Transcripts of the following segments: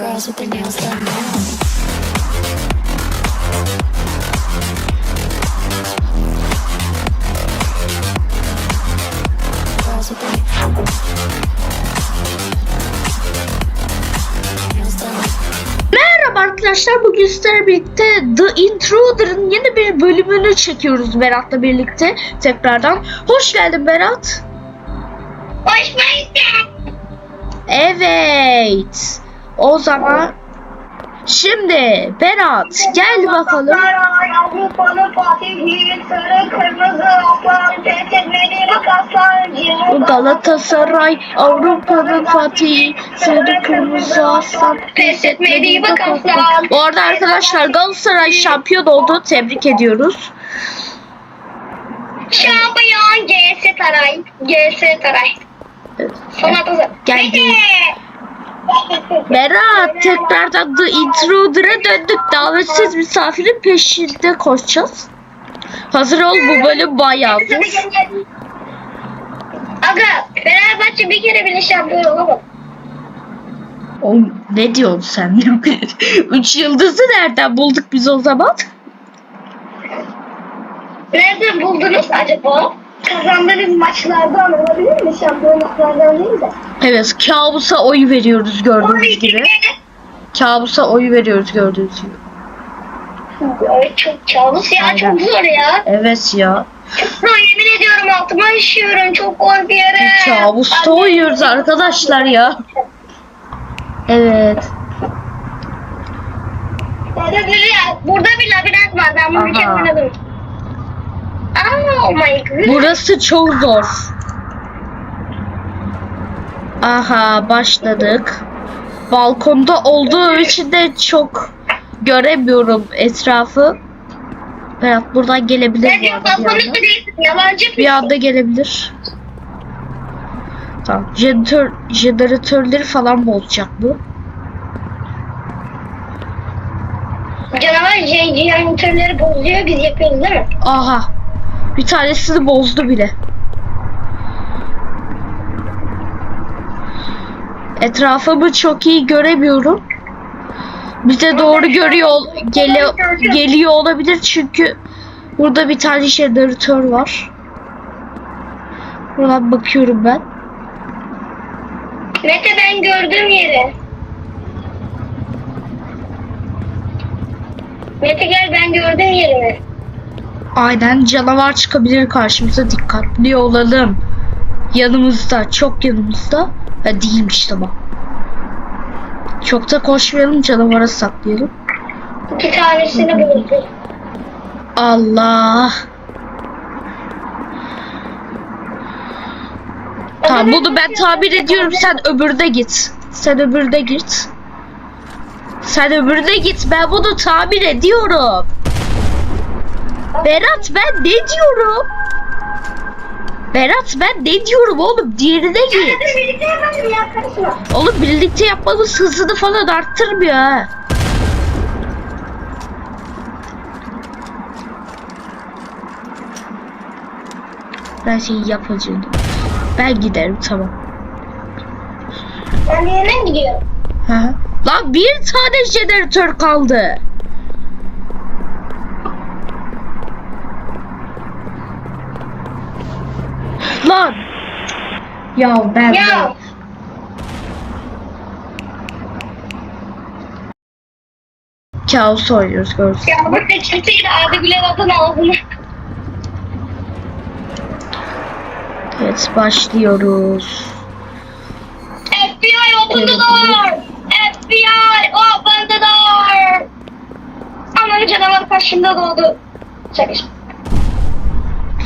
girls with their nails done now. Arkadaşlar bugün sizlerle birlikte The Intruder'ın yeni bir bölümünü çekiyoruz Berat'la birlikte tekrardan. Hoş geldin Berat. Hoş bulduk. Evet. O zaman şimdi Berat gel bakalım. Galatasaray Avrupa'nın Fatihi sarı kırmızı aslan pes etmedi bak aslancı. Galatasaray Avrupa'nın Fatihi sarı kırmızı aslan Pes etmedi bak aslan. Bu arada arkadaşlar Galatasaray şampiyon oldu. Tebrik ediyoruz. Şampiyon GS Taray. GS Taray. Evet. Sana da Geldi. Berat tekrardan The Intruder'a döndük. Davetsiz misafirin peşinde koşacağız. Hazır ol bu bölüm bayağı zor. Aga Fenerbahçe bir kere bile şampiyon olamadı. Oğlum ne diyorsun sen? Üç yıldızı nereden bulduk biz o zaman? Nereden buldunuz acaba? Kazandığınız maçlardan olabilir mi? Şampiyonluklardan değil de. Evet kabusa oy veriyoruz gördüğünüz gibi. Kabusa oy veriyoruz gördüğünüz gibi. Evet çok kabus ya Aynen. çok zor ya. Evet ya. Çok yemin ediyorum altıma işiyorum çok korkuyorum. Kabusta uyuyoruz arkadaşlar ya. Evet. Burada bir, burada bir labirent var ben bunu Aha. oynadım. Oh my god. Burası çok zor. Aha başladık. Balkonda olduğu için de çok göremiyorum etrafı. Berat buradan gelebilir Sen bir anda. değilsin yalancı Bir anda gelebilir. Tamam. Jeneratör, jeneratörleri falan bozacak bu. Canavar jeneratörleri bozuyor biz yapıyoruz değil mi? Aha. Bir tanesini bozdu bile. Etrafımı çok iyi göremiyorum. Bize doğru görüyor geliyor, geliyor olabilir çünkü burada bir tane jeneratör var. Buradan bakıyorum ben. Mete ben gördüğüm yeri. Mete gel ben gördüğüm yerimi. Aynen canavar çıkabilir karşımıza dikkatli olalım. Yanımızda çok yanımızda. Ha değilmiş tamam. Çok da koşmayalım canavara saklayalım. İki tanesini buldum. Allah. Tamam bunu ben tabir ediyorum sen öbürde git. Sen öbürde git. Sen öbürde git ben bunu tabir ediyorum. Berat ben ne diyorum? Berat ben ne diyorum oğlum diğerine git. Birlikte yapalım ya karışma. Oğlum birlikte yapmamız hızını falan arttırmıyor ha. Ben şeyi yapacağım. Ben giderim tamam. Ben mi gidiyorum? Hı hı. Lan bir tane jeneratör kaldı. Lan. Ya ben Ya. Kaos oynuyoruz gördünüz. Ya bu peçeteyle adı bile bakın ağzına. Evet başlıyoruz. FBI open the door. FBI open the door. Aman canavar karşımda doğdu. Şaka.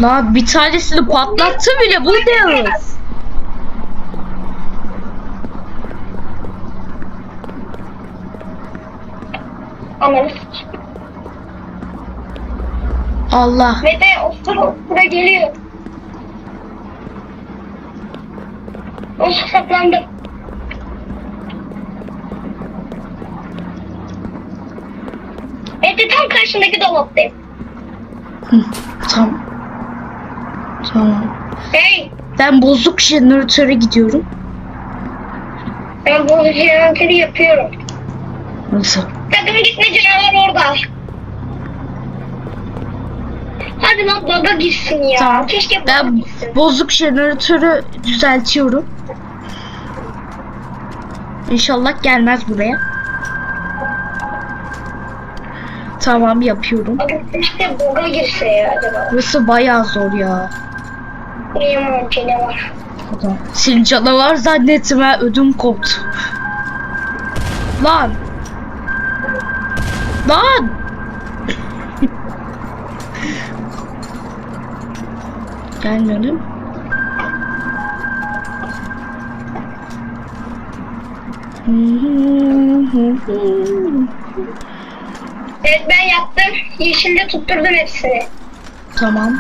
Lan bir tanesini patlattı bile bu ne Aman. Allah. Mete osura osura geliyor. O saklandı. Mete tam karşındaki dolaptayım. Tamam. Tamam. Hey Ben bozuk jeneratöre gidiyorum. ben bu jeneratörü yapıyorum. Nasıl? Sakın gitme canavar orada. Hadi lan baba gitsin ya. Tamam. Keşke baba Ben gitsin. bozuk jeneratörü düzeltiyorum. İnşallah gelmez buraya. Tamam yapıyorum. Abi keşke baba girse ya acaba. Burası bayağı zor ya. Uyuyamam canavar. Adam. Seni canavar zannettim ha ödüm koptu. Lan. Lan. Gelmiyorum. Evet ben yaptım. Yeşilde tutturdum hepsini. Tamam.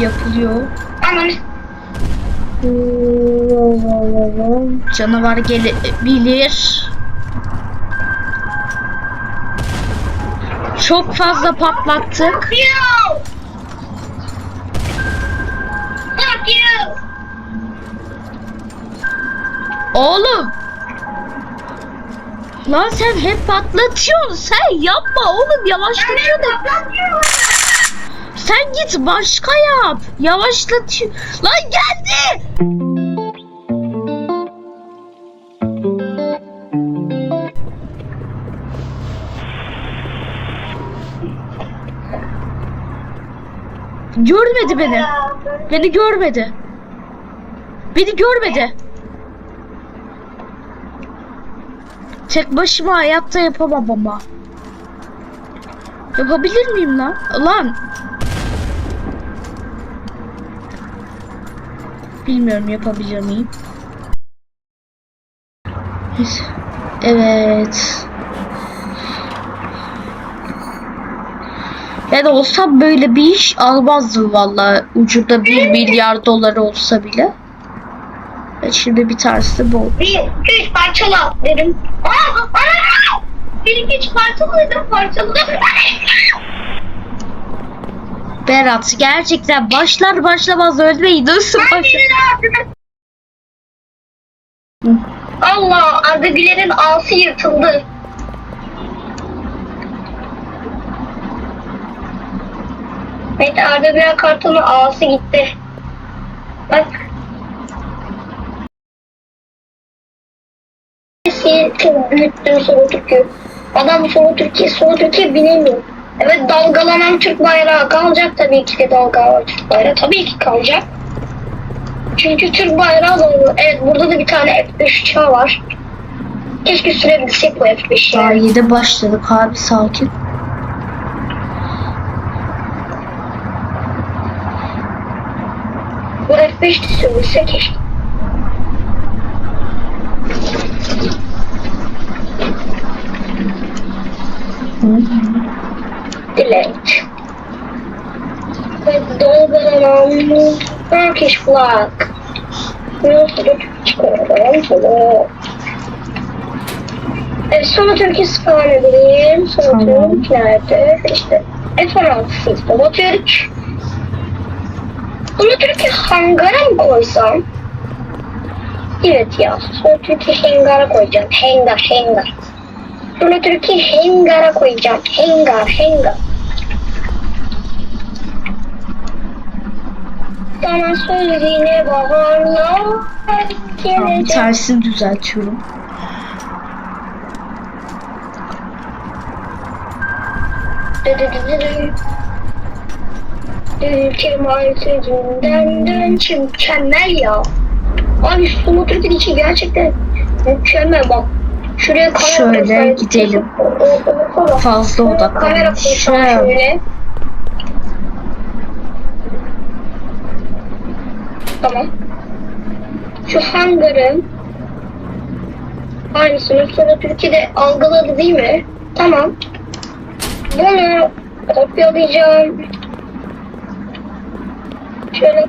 Yapılıyor. Ama Canavar gelebilir. Çok fazla patlattık. Oğlum. Lan sen hep patlatıyorsun. Sen yapma oğlum yavaşlatıyor da. Sen git başka yap. Yavaşlatıyor. Lan geldi. Görmedi beni. Beni görmedi. Beni görmedi. Tek başıma hayatta yapamam ama. Yapabilir miyim lan? Lan. Bilmiyorum yapabilir miyim? Evet. Ben olsam böyle bir iş almazdım valla. Ucunda bir milyar dolar olsa bile. Evet, şimdi bir tanesi bu. Bir, iki, üç parçala dedim. Aa, aa, bir, iki, üç parçala dedim parçala. Berat gerçekten başlar başlamaz ölmeyi nasıl Ben başlar? Allah Arda Güler'in ağzı yırtıldı. Evet Arda Güler kartonun ağzı gitti. Bak. Çok büyüttüm Solo Türkiye. Adam Solo Türkiye, Solo Türkiye binemiyor. Evet dalgalanan Türk bayrağı kalacak tabii ki de dalgalanan Türk bayrağı tabii ki kalacak. Çünkü Türk bayrağı doğru. Evet burada da bir tane F5 uçağı var. Keşke sürebilsek bu F5'i. Daha yedi başladık abi sakin. F5 de sürebilse keşke. Delete. Ve dalgalanan Turkish flag. Nasıl çıkaralım? Şöyle. Evet, sonra Türkiye spawn edeyim. Sonra Tamam. Türk nerede? İşte F-16 sistem Türk. Bunu Türkiye hangara mı koysam? Evet ya. Sonra Türkiye hangara koyacağım. Hangar, hangar. Bunu Türkiye hangara koyacağım. Hangar, hangar. Sana söylediğine baharlar gelecek. tanesini düzeltiyorum. Kemal sözünden dön mükemmel ya. Abi şu motoru içi gerçekten mükemmel bak. Şuraya kamera Şöyle gidelim. Orada falan. Fazla odaklanın. Kamera şöyle. Tamam. Şu hangarın aynısını sonra Türkiye'de algıladı değil mi? Tamam. Bunu kopyalayacağım. Şöyle.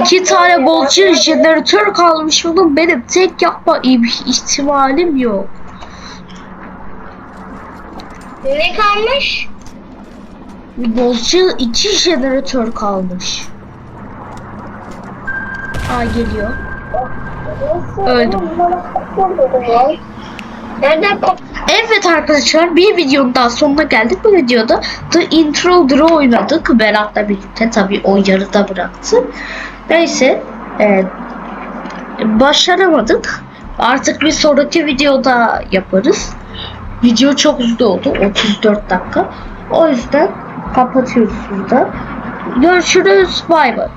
İki tane bolcu jeneratör kalmış oğlum benim tek yapma im- ihtimalim yok. Ne kalmış? Bolcu iki jeneratör kalmış. Aa geliyor. Öldüm. Nereden kap? Evet arkadaşlar bir videonun daha sonuna geldik. Bu videoda The Intro Draw oynadık. Berat'la birlikte tabii o yarıda bıraktı. Neyse e, başaramadık. Artık bir sonraki videoda yaparız. Video çok uzun oldu. 34 dakika. O yüzden kapatıyoruz burada. Görüşürüz. Bay bay.